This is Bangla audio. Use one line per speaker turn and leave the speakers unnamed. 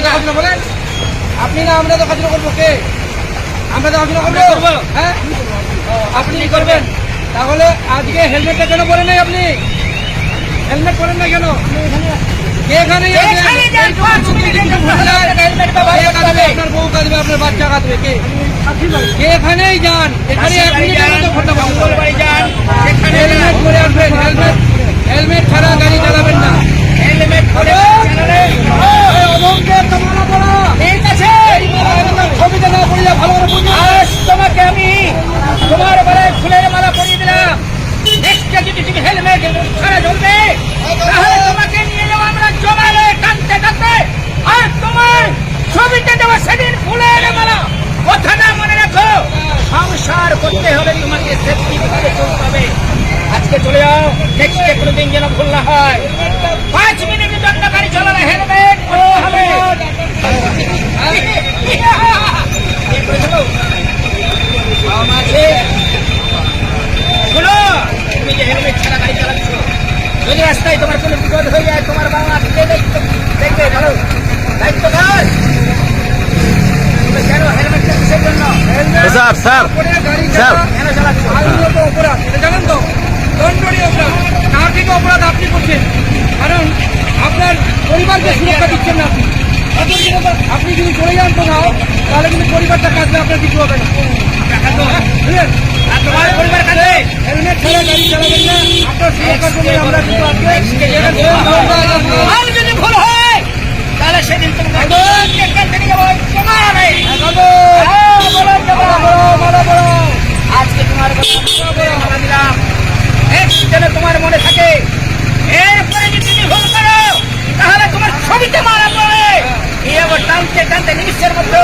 বলেন। আপনি না আমরা তো দেখাশোনা করব। কে? আমরা দেখাশোনা করব। হ্যাঁ? আপনি করবেন? তাহলে আজকে হেলমেটটা কেন পরেন নাই আপনি? হেলমেট পরেন না কেন। আপনার বউ কাঁদবে আপনার বাচ্চা কাঁদবে কে? এখানেই যান? এখানে এক মধ্যে ঘটনা বন্ধ
মঙ্গল বাড়ি যান সেখানে
হেলমেট পরে আসবেন হেলমেট হেলমেট ছাড়া গাড়ি চালাবেন না
হেলমেট পরে চালালে
অধমকে তোমার বলা
ঠিক আছে
ছবিতে না পড়ে যা ভালো করে বুঝুন
আজ তোমাকে আমি তোমার গলায় ফুলের মালা পরিয়ে দিলাম নেক্সটে যদি তুমি হেলমেট ছাড়া চলবে তাহলে তোমাকে নিয়ে যাব আমরা জমালে টানতে টানতে আর তোমার ছবিতে দেবো সেদিন ফুলের মালা। কথাটা মনে রাখো। সংসার করতে হলে তোমাকে সেফটি করতে চলতে হবে। আজকে চলে যাও নেক্সটে কোনোদিন যেন ভুল না হয় পাঁচ মিনিটের জন্য গাড়ি চালানো হেলমেট পরতে হবে ইয়ে করে দেবো। বাবা আছে শোনো তুমি যে হেলমেট ছাড়া গাড়ি চালাচ্ছ? যদি রাস্তায় তোমার কোনো বিপদ হয়ে যায় তোমার বাবা দায়িত্ব দেখবে বলো? দায়িত্ব কার? তুমি কেন হেলমেটটা কিসের জন্য?
Sir sir sir.
কেন চালাচ্ছ?
অপরাধ এটা জানেন তো? দণ্ডনীয় অপরাধ। তার থেকে অপরাধ আপনি করছেন? কারণ আপনার পরিবারকে সুরক্ষা দিচ্ছেন না আপনি। আপনি যদি চলে যান কোথাও তাহলে কিন্তু পরিবারটা কাঁদবে আপনার কিছু হবে না। বুঝলেন?
আর তোমার পরিবার কাছে
আজকে তোমার দিলাম নেক্সট যেন তোমার মনে থাকে
এরপরে যদি তুমি ভুল করো তাহলে তোমার ছবিতে মারা পড়ে। এই আবার টানতে টানতে নিমিশের মধ্যে